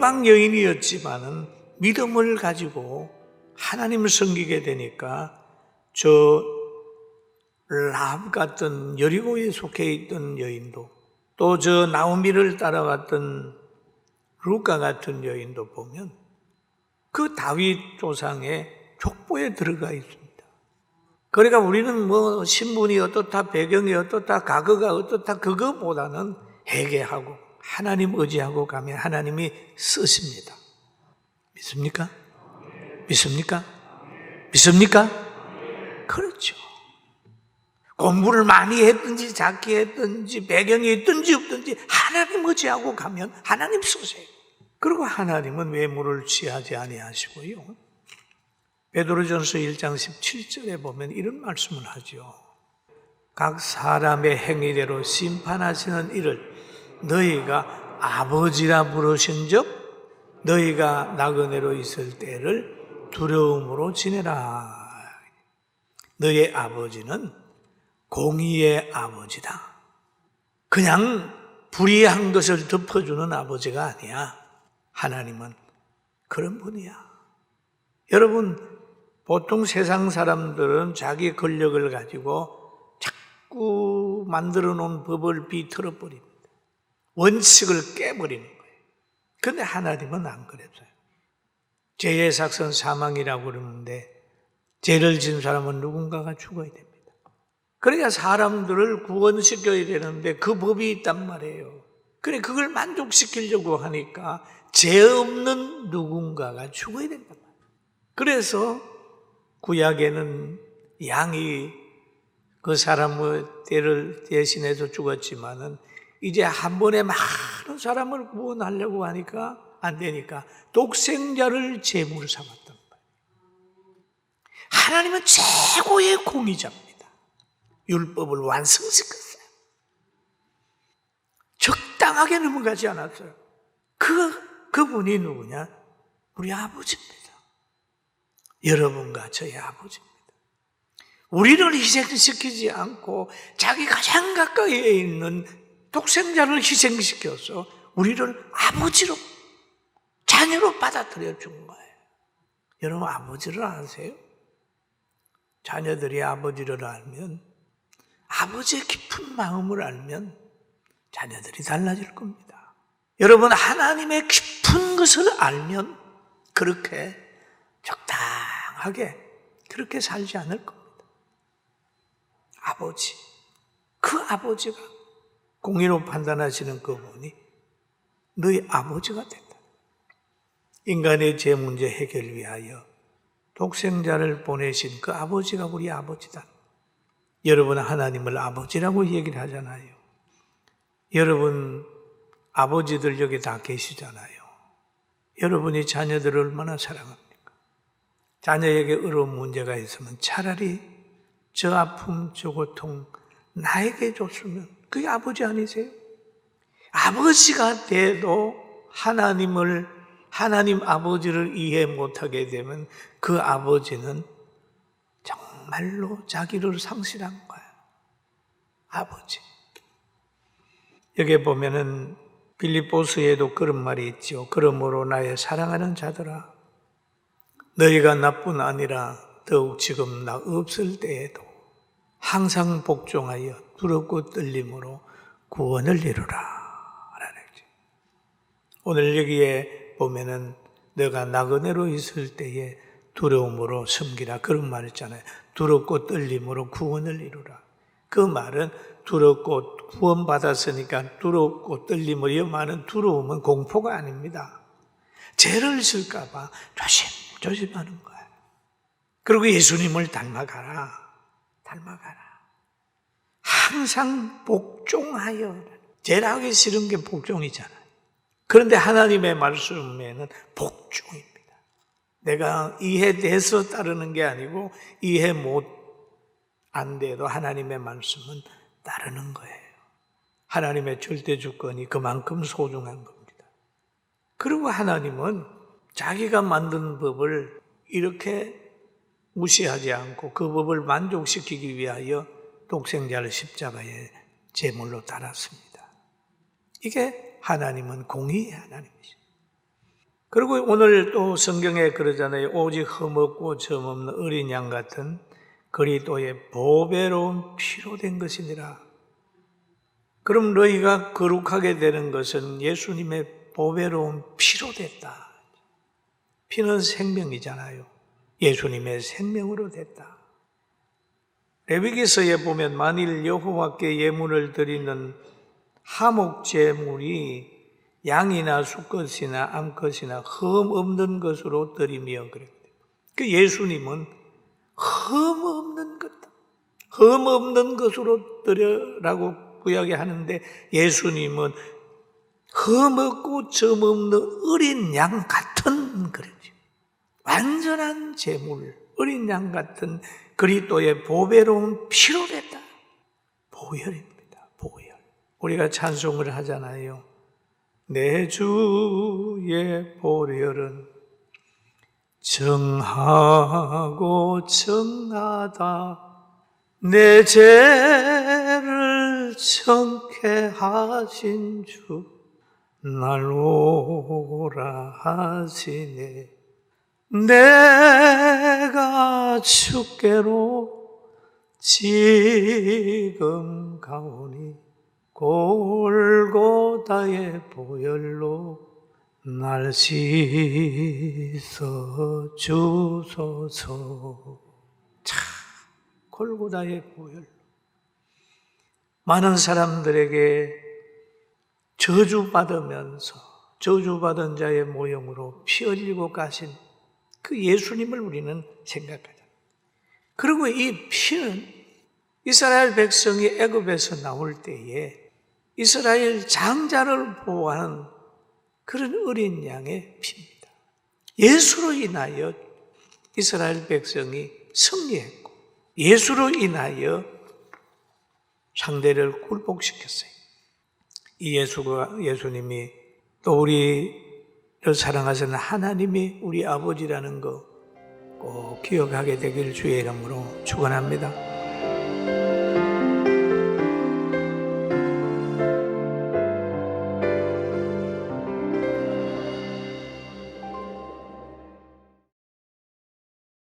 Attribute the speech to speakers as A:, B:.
A: 이방 여인이었지만은 믿음을 가지고 하나님을 섬기게 되니까 저 라합 같은 여리고에 속해 있던 여인도 또 저 나오미를 따라갔던 루카 같은 여인도 보면 그 다윗 조상의 족보에 들어가 있습니다. 그러니까 우리는 뭐 신분이 어떻다, 배경이 어떻다, 과거가 어떻다, 그거보다는 회개하고 하나님 의지하고 가면 하나님이 쓰십니다. 믿습니까? 믿습니까? 믿습니까? 그렇죠. 공부를 많이 했든지 작게 했든지 배경이 있든지 없든지 하나님 의지하고 가면 하나님 쓰세요. 그리고 하나님은 외모를 취하지 아니하시고요. 베드로전서 1장 17절에 보면 이런 말씀을 하죠. 각 사람의 행위대로 심판하시는 이를 너희가 아버지라 부르신 적 너희가 나그네로 있을 때를 두려움으로 지내라. 너의 아버지는 공의의 아버지다. 그냥 불의한 것을 덮어주는 아버지가 아니야. 하나님은 그런 분이야. 여러분, 보통 세상 사람들은 자기 권력을 가지고 자꾸 만들어 놓은 법을 비틀어 버립니다. 원칙을 깨버리는 거예요. 근데 하나님은 안 그랬어요. 죄의 sak선 사망이라고 그러는데 죄를 진 사람은 누군가가 죽어야 됩니다. 그러니까 사람들을 구원시켜야 되는데 그 법이 있단 말이에요. 그래 그걸 만족시키려고 하니까 죄 없는 누군가가 죽어야 된단 말이에요. 그래서 구약에는 양이 그 사람의 때를 대신해서 죽었지만은 이제 한 번에 많은 사람을 구원하려고 하니까 안 되니까 독생자를 제물로 삼았단 말이에요. 하나님은 최고의 공의자입니다. 율법을 완성시켰어요. 적당하게 넘어가지 않았어요. 그, 그분이 누구냐? 우리 아버지입니다. 여러분과 저희 아버지입니다. 우리를 희생시키지 않고 자기 가장 가까이에 있는 독생자를 희생시켜서 우리를 아버지로, 자녀로 받아들여 준 거예요. 여러분, 아버지를 아세요? 자녀들이 아버지를 알면, 아버지의 깊은 마음을 알면 자녀들이 달라질 겁니다. 여러분, 하나님의 깊은 것을 알면 그렇게 적당하게 그렇게 살지 않을 겁니다. 아버지, 그 아버지가 공의로 판단하시는 그분이 너희 아버지가 된다. 인간의 죄 문제 해결 위하여 독생자를 보내신 그 아버지가 우리 아버지다. 여러분은 하나님을 아버지라고 얘기를 하잖아요. 여러분 아버지들 여기 다 계시잖아요. 여러분이 자녀들을 얼마나 사랑합니까? 자녀에게 어려운 문제가 있으면 차라리 저 아픔, 저 고통 나에게 줬으면 그게 아버지 아니세요? 아버지가 돼도 하나님을 하나님 아버지를 이해 못하게 되면 그 아버지는 정말로 자기를 상실한 거예요. 아버지. 여기 보면은 빌립보스에도 그런 말이 있죠. 그러므로 나의 사랑하는 자들아, 너희가 나뿐 아니라 더욱 지금 나 없을 때에도 항상 복종하여 두렵고 떨림으로 구원을 이루라. 오늘 여기에 보면은 내가 나그네로 있을 때에 두려움으로 섬기라. 그런 말 있잖아요. 두렵고 떨림으로 구원을 이루라. 그 말은 두렵고 구원받았으니까 두렵고 떨림을 이 말은 두려움은 공포가 아닙니다. 죄를 질까봐 조심, 조심하는 거예요. 그리고 예수님을 닮아가라. 닮아가라. 항상 복종하여. 죄라기 싫은 게 복종이잖아요. 그런데 하나님의 말씀에는 복종입니다. 내가 이해돼서 따르는 게 아니고 이해 못 안 돼도 하나님의 말씀은 따르는 거예요. 하나님의 절대 주권이 그만큼 소중한 겁니다. 그리고 하나님은 자기가 만든 법을 이렇게 무시하지 않고 그 법을 만족시키기 위하여 독생자를 십자가에 제물로 달았습니다. 이게 하나님은 공의의 하나님이죠. 그리고 오늘 또 성경에 그러잖아요. 오직 흠없고 점없는 어린 양 같은 그리스도의 보배로운 피로 된 것이니라. 그럼 너희가 거룩하게 되는 것은 예수님의 보배로운 피로 됐다. 피는 생명이잖아요. 예수님의 생명으로 됐다. 레위기서에 보면 만일 여호와께 예물을 드리는 하목 제물이 양이나 수컷이나 암컷이나 흠 없는 것으로 드리며 그래. 그 예수님은 흠 없는 것, 흠 없는 것으로 드려라고 구약에 하는데 예수님은 흠 없고 점 없는 어린 양 같은 그러죠. 완전한 제물, 어린 양 같은 그리스도의 보배로운 피로 됐다. 보혈입니다. 보혈. 우리가 찬송을 하잖아요. 내 주의 보혈은 정하고 정하다. 내 죄를 정케 하신 주, 날 오라 하시네. 내가 주께로 지금 가오니 골고다의 보혈로 날 씻어 주소서. 참 골고다의 보혈로. 많은 사람들에게 저주받으면서 저주받은 자의 모형으로 피 흘리고 가신 그 예수님을 우리는 생각하자. 그리고 이 피는 이스라엘 백성이 애굽에서 나올 때에 이스라엘 장자를 보호하는 그런 어린 양의 피입니다. 예수로 인하여 이스라엘 백성이 승리했고 예수로 인하여 상대를 굴복시켰어요. 이 예수가 예수님이 또 우리를 사랑하시는 하나님이 우리 아버지라는 거 꼭 기억하게 되길 주의 이름으로 축원합니다.